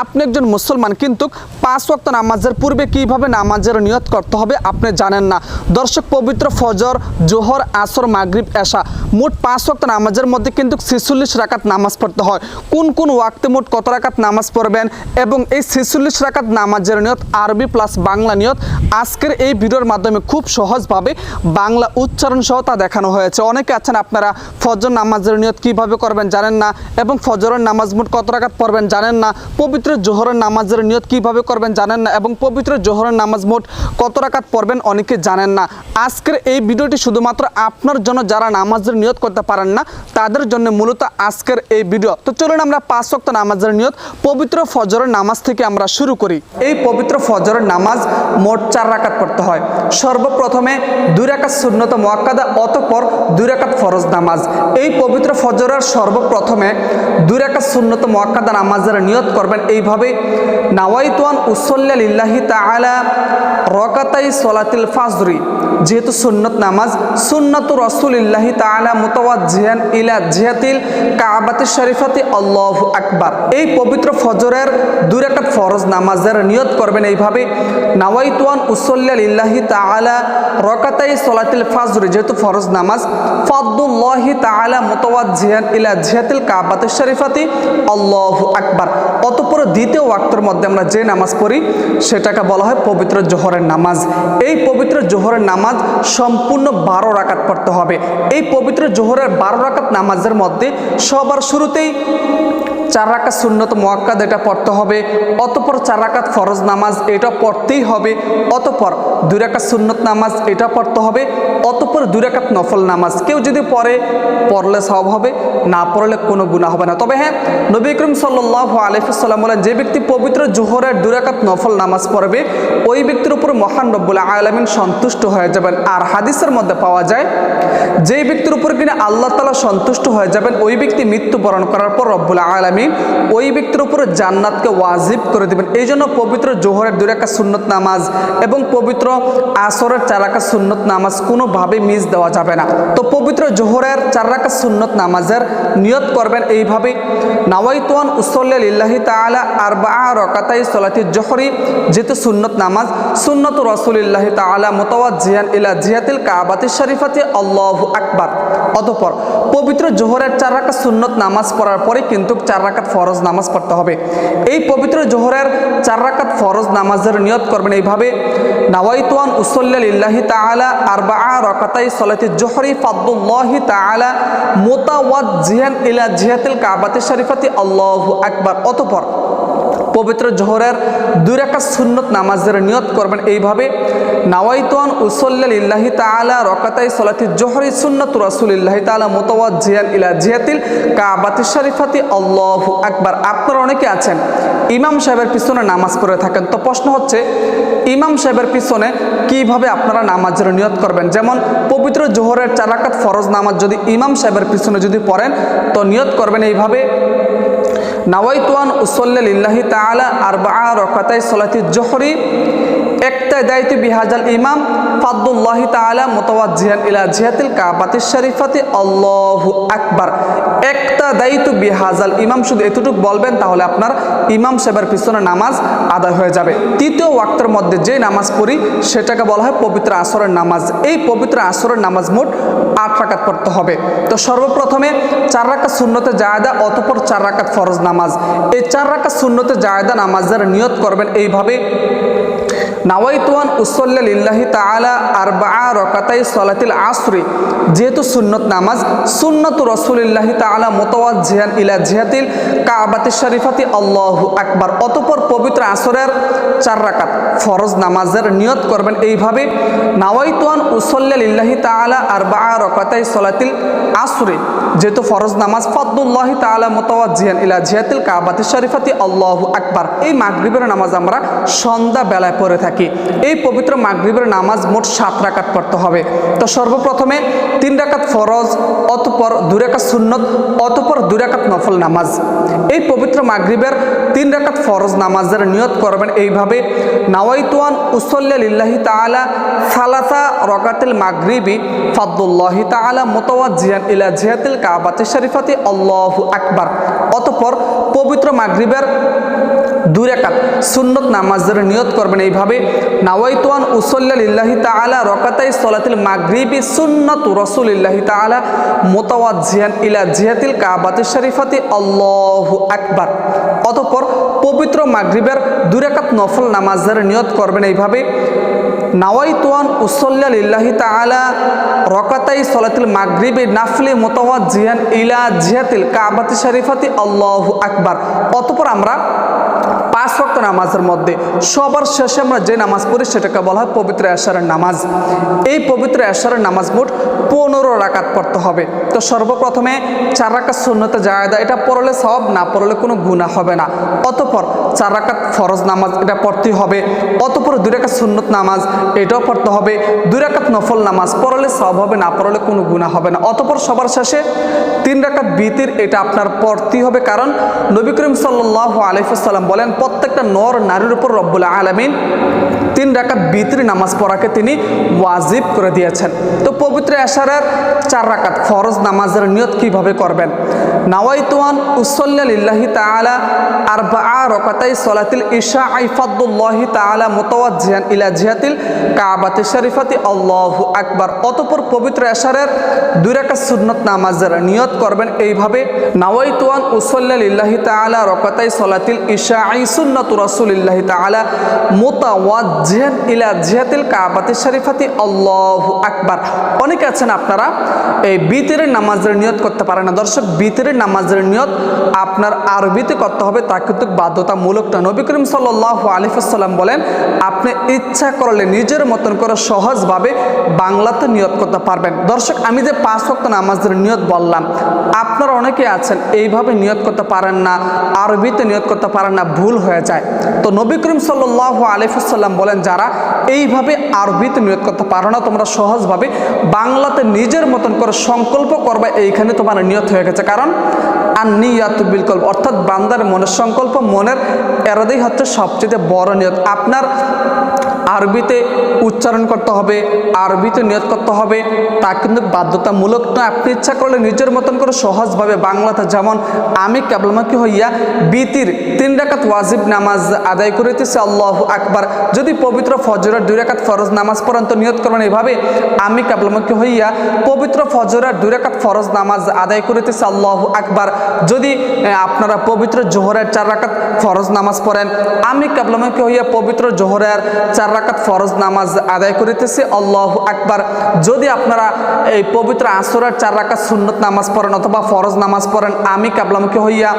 আপনি একজন মুসলমান, কিন্তু পাঁচ ওয়াক্ত নামাজের পূর্বে কীভাবে নামাজের নিয়ত করতে হবে আপনি জানেন না। দর্শক, পবিত্র ফজর, জোহর, আসর, মাগরিব, এশা, মোট পাঁচ ওয়াক্ত নামাজের মধ্যে কিন্তু ছেচল্লিশ রাকাত নামাজ পড়তে হয়। কোন কোন ওয়াক্তে মোট কত রাকাত নামাজ পড়বেন এবং এই ছেচল্লিশ রাকাত নামাজের নিয়ত আরবি প্লাস বাংলা নিয়ত আজকের এই ভিডিওর মাধ্যমে খুব সহজভাবে বাংলা উচ্চারণ সহ তা দেখানো হয়েছে। অনেকে আছেন, আপনারা ফজর নামাজের নিয়ত কীভাবে করবেন জানেন না এবং ফজরের নামাজ মোট কত রাকাত পড়বেন জানেন না। পবিত্র জোহরের নামাজের নিয়ত কীভাবে করবেন জানেন না এবং পবিত্র জোহরের নামাজ মোট কত রাকাত পড়বেন অনেকে জানেন না। আজকের এই ভিডিওটি শুধুমাত্র আপনার জন্য যারা নামাজের নিয়ত করতে পারেন না, তাদের জন্য মূলত আজকের এই ভিডিও। তো চলুন আমরা পাঁচ ওয়াক্ত নামাজের নিয়ত, পবিত্র ফজরের নামাজ থেকে আমরা শুরু করি। এই পবিত্র ফজরের নামাজ মোট চার রাকাত পড়তে হয়। সর্বপ্রথমে দুই রাকাত সুন্নত মোয়াক্কাদা, অতপর দুই রাকাত ফরজ নামাজ। এই পবিত্র ফজরের সর্বপ্রথমে দুই রাকাত সুন্নত মোয়াক্কাদা নামাজের নিয়ত করবেন। এইভাবে নাওয়াইতুয়ান উসল্লা লিল্লাহি তাআলা রকাতাই সলাতিল ফাজরি, যেহেতু সুন্নত নামাজ, সুন্নত রসুলিল্লাহি তাআলা মুতাওয়াজ্জিহান ইলা জিহাতিল কাবাতি শরীফাতি আল্লাহ আকবার। এই পবিত্র ফজরের দুই রাকাত ফরজ নামাজের নিয়ত করবেন এইভাবে, নাওয়াইতুয়ান উসল্লা লিল্লাহি তাআলা রকাতাই সলাতিল ফাজরি, যেহেতু ফরজ নামাজ ফাদুল্লাহি তাআলা মুতাওয়াজ্জিহান ইলা জিহাতিল কাবাতি শরীফাতি আল্লাহ আকবার। অতঃপর দ্বিতীয় ওয়াক্তের মধ্যে আমরা যে নামাজ পড়ি, সেটাকে বলা হয় পবিত্র জোহরের নামাজ। এই পবিত্র জোহরের নামাজ সম্পূর্ণ বারো রাকাত পড়তে হবে। এই পবিত্র জোহরের বারো রাকাত নামাজের মধ্যে সবার শুরুতেই চার রাকাত সুন্নত মোয়াক্কাদ এটা পড়তে হবে, অতপর চার রাকাত ফরজ নামাজ এটা পড়তেই হবে, অতপর দুই রাকাত সুন্নত নামাজ এটা পড়তে হবে, অতপর দুই রাকাত নফল নামাজ। কেউ যদি পড়ে, পড়লে সব হবে, না পড়লে কোনো গুণা হবে না। তবে হ্যাঁ নবী করিম সাল্লাহ আলহিসাল্লাম বলেন, যে ব্যক্তি পবিত্র জোহরের দুই রাকাত নফল নামাজ পড়বে, ওই ব্যক্তির উপর মহান রব্বুল আলমিন সন্তুষ্ট হয়ে যাবেন। আর হাদিসের মধ্যে পাওয়া যায়, যে ব্যক্তির উপর কিনা আল্লাহ তালা সন্তুষ্ট হয়ে যাবেন, ওই ব্যক্তি মৃত্যুবরণ করার পর রব্বুল আলমী ওই ব্যক্তির উপর জান্নাতকে ওয়াজিব করে দেবেন। এই জন্য পবিত্র জোহরের দুই রাকাত সুন্নত নামাজ এবং পবিত্র আসরের চারাকা সুন্নত নামাজ কোনোভাবে মিস দেওয়া যাবে না। তো পবিত্র জোহরের চার রাকাত সুন্নত নামাজের নিয়ত করবেন এইভাবে নাওয়াইতুয়ান উসল্লা লিল্লাহি আরবা রকাতাই সলাতি জোহরি যেহেতু সুন্নত নামাজ, সুন্নত মোতাওয়াজ্জিহান ইলা জিহাতিল কাবাতি আল্লাহু অতঃপর, পবিত্র জোহরের চার রাকাত সুন্নত নামাজ পড়ার পরে কিন্তু চার রাকাত ফরজ নামাজ পড়তে হবে। এই পবিত্র জোহরের চার রাকাত ফরজ নামাজের নিয়ত করবেন এইভাবে, নাওয়াইতুয়ান উসল্লা লিল্লাহি তাআলা আরবা রকাতাই সলাতি জোহরি ফাদুল্লাহি মোতাওয়াজ্জিহান ইলা জিহাতিল কাবাতি শরীফাতি আল্লাহু আকবার। অতঃপর পবিত্র জোহরের দুই রাকাত সুন্নত নামাজের নিয়ত করবেন। এইভাবে নাওয়াইতন উসল্লা লিল্লাহি তাআলা, রকাতাই সলাতি জোহরি সুন্নত রাসূলিল্লাহি তাআলা মুতাওয়াজ্জিহান ইলা জিয়াতিল কাবাতি শরীফাতি। আল্লাহু আকবার। আপনারা অনেকে আছেন, ইমাম সাহেবের পিছনে নামাজ পড়ে থাকেন। তো প্রশ্ন হচ্ছে, ইমাম সাহেবের পিছনে কীভাবে আপনারা নামাজের নিয়ত করবেন? যেমন পবিত্র জোহরের চার রাকাত ফরজ নামাজ যদি ইমাম সাহেবের পিছনে যদি পড়েন, তো নিয়ত করবেন এইভাবে নাওয়াইতুয়ান উসল্লাহ তালা আর বা রকাতাই সলাতি জোহরি দায়িত্ব বিহাজাল ইমাম ফাদুল্লাহি তাআলা মুতাওয়াজ্জিহান ইলা জিহাতিল কাবাতি শরীফাতি। আল্লাহু আকবার। দায়িত্ব বিহাজাল ইমাম শুধু এতটুকু বলবেন, তাহলে আপনার ইমাম সাহেবের পিছনে নামাজ আদায় হয়ে যাবে। তৃতীয় ওয়াক্তের মধ্যে যে নামাজ পড়ি, সেটাকে বলা হয় পবিত্র আসরের নামাজ। এই পবিত্র আসরের নামাজ মোট আট রাকাত পড়তে হবে। তো সর্বপ্রথমে চার রাকাত শূন্যতে জায়দা, অতপর চার রাকাত ফরজ নামাজ। এই চার রাকাত শূন্যতে জায়দা নামাজের নিয়ত করবেন এইভাবে। নাওয়াইতুয়ান উসল্লা লিল্লাহি তাআলা আরবা রকাতাই সলাতিল আসরি, যেহেতু সুন্নত নামাজ, সুন্নত রসুলিল্লাহি তাআলা মোতাওয়াজ্জিহান ইলা জিহাতিল কাবাতি শরীফাতি আল্লাহু আকবার। অতঃপর পবিত্র আসরের চার রাকাত ফরজ নামাজের নিয়ত করবেন এইভাবে, নাওয়াইতুয়ান উসল্লা লিল্লাহি তাআলা আরবা রকাতাই সলাতিল আসরি, যেহেতু ফরজ নামাজ ফাদুল্লাহি তাআলা মোতাওয়াজ্জিহান ইলা জিহাতিল কাবাতি শরীফাতি আল্লাহু আকবার। এই মাগরিবের নামাজ আমরা সন্ধ্যা বেলায় পড়ে থাকি। এই পবিত্র মাগরিবের নামাজ মোট সাত রাকাত পড়তে হবে। তো সর্বপ্রথমে তিন রাকাত ফরজ, অতপর দুই রাকাত সুন্নত, অতপর দুই রাকাত নফল নামাজ। এই পবিত্র মাগরিবের তিন রাকাত ফরজ নামাজের নিয়ত করবেন এইভাবে, নাওয়াইতুয়ান উসল্লা লিল্লাহি তাআলা সালাসা রকাতিল মাগরিবি ফাদুল্লাহি তাআলা মুতাওয়াজ্জিহান ইলা জিহাতিল কাবাতি শরীফাতি আল্লাহু আকবার। অতপর পবিত্র মাগরিবের রাকাত সুন্নত নামাজের নিয়ত করবেন। এইভাবে নাওয়াইতুয়ান উসল্লাহ তাআলা, রকাতাই সলাতিল মাগরিবি সুন্নত রসুলিল্লাহি তাআলা মোতাওয়াজ্জিয়ান ইলা জিহাতিল কাবাতি শরীফাতি। আল্লাহু আকবার। অতঃপর পবিত্র মাগরিবের দুরাকাত নফল নামাজের নিয়ত করবেন। এইভাবে নাওয়াইতুয়ান উসল্লা লিল্লাহি তাআলা, রকাতাই সলাতিল মাগরিবি নাফলি মোতাওয়াজ্জিয়ান ইলা জিহাতিল কাবাতি শরীফাতি। আল্লাহু আকবার। অতঃপর আমরা পাঁচ ওয়াক্ত নামাজের মধ্যে সবার শেষে আমরা যে নামাজ পড়ি সেটাকে বলা হয় পবিত্র এশারের নামাজ। এই পবিত্র এশারের নামাজ মোট পনেরো রাকাত পড়তে হবে। তো সর্বপ্রথমে চার রাকাত শূন্যতে জায়দা এটা পড়লে সব, না পড়লে কোনো গুণা হবে না। অতপর চার রাকাত ফরজ নামাজ এটা পড়তে হবে। অতপর দুই রাকাত সুন্নত নামাজ এটাও পড়তে হবে। দুই রাকাত নফল নামাজ পড়লে সব হবে, না পড়লে কোনো গুণা হবে না। অতপর সবার শেষে তিন রাকাত বিতির এটা আপনার পড়তেই হবে। কারণ নবী করিম সাল্লাহ আলিফুসাল্লাম বলেন প্রত্যেকটা নর নারীর উপর রব্বুল আলমিন তিন রাকাত বিতরি নামাজ পড়াকে তিনি ওয়াজিব করে দিয়েছেন। তো পবিত্র এশারের চার রাকাত ফরজ নামাজের নিয়ত কীভাবে করবেন? নাওয়াইতুয়ান উসল্লাহ তাআলা আর বা আ রকাতাই সলাতিল ইশা আইফাদুল্লাহি তাআলা মুতাওয়াজ্জিহান ইলা জিহাতিল কাবাতি শরীফাতি আল্লাহ আকবার। অতঃপর পবিত্র এশারের দুই রাকাত সুন্নত নামাজের নিয়ত করবেন এইভাবে, নাওয়াইতুয়ান উসল্লাহ তাআলা রকাতাই সলাতিল ইশা আই সুন্নত রাসূলিল্লাহ তাআলা মুতাওয়াজ্জিহান ইলা জিহাতিল কাবাতি শরীফাতি আল্লাহু আকবার। অনেকে আছেন আপনারা, এই বিতরের নামাজের নিয়ত করতে পারেন না। দর্শক বিতরের নামাজের নিয়ত আপনার আরবিতে করতে হবে, তা কিন্তু বাধ্যতামূলক না। নবী করিম সাল্লাহ আলিফাল্লাম বলেন, আপনি ইচ্ছা করলে, নিজের মতন করে সহজভাবে বাংলাতে নিয়ত করতে পারবেন। দর্শক, আমি যে পাঁচ ওয়াক্ত নামাজের নিয়ত বললাম, আপনারা অনেকে আছেন, এইভাবে নিয়ত করতে পারেন না, আরবিতে নিয়ত করতে পারেন না, ভুল হয়ে যায়। তো নবী করিম সাল্লাহ আলিফুসাল্লাম বলেন যারা, এইভাবে আরবিতে নিয়ত করতে পারো না, তোমরা সহজভাবে বাংলাতে নিজের মতন করে সংকল্প করবে, এইখানে তোমার নিয়ত হয়ে গেছে। কারণ আর অর্থাৎ বান্দার মনের সংকল্প, মনের এরাদেই হচ্ছে সবচেয়ে বড় নিয়ত। আপনার আরবিতে উচ্চারণ করতে হবে, আরবিতে নিয়ত করতে হবে, তা কিন্তু বাধ্যতামূলক নয়। আপনি ইচ্ছা করলে নিজের মতন করে সহজভাবে বাংলাতে যেমন, আমি কেবলমাকি হইয়া বিতির তিন রাকাত ওয়াজিব নামাজ আদায় করিতেছি, আল্লাহ আকবার। যদি পবিত্র ফজরের দুই রাকাত ফরজ নামাজ পড়েন তো নিয়ত করবেন এইভাবে, আমি কেবলমাকি হইয়া পবিত্র ফজরের দুই রাকাত ফরজ নামাজ আদায় করিতেছি, আল্লাহ আকবার। যদি আপনারা পবিত্র জোহরের চার রাকাত ফরজ নামাজ পড়েন, আমি কেবলমাকি হইয়া পবিত্র জোহরের চার রাকাত ফরজ নামাজ আদায় করিতেছি, আল্লাহ আকবার। যদি আপনারা এই পবিত্র আসরের চার রাকাত সুন্নত নামাজ পড়েন অথবা ফরজ নামাজ পড়েন, আমি কাবলামুখী হইয়া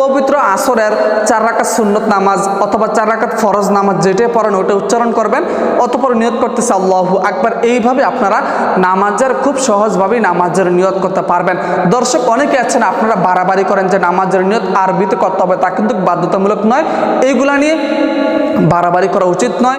পবিত্র আসরের চার রাকাত সুন্নত নামাজ অথবা চার রাকাত ফরজ নামাজ যেটাই পড়েন ওটা উচ্চারণ করবেন, অতপর নিয়ত করতেছে, আল্লাহ আকবার। এইভাবে আপনারা নামাজের খুব সহজভাবেই নামাজের নিয়ত করতে পারবেন। দর্শক, অনেকে আছেন, আপনারা বাড়াবাড়ি করেন যে নামাজের নিয়ত আরবিতে করতে হবে, তা কিন্তু বাধ্যতামূলক নয়। এইগুলা নিয়ে বাড়াবাড়ি করা উচিত নয়।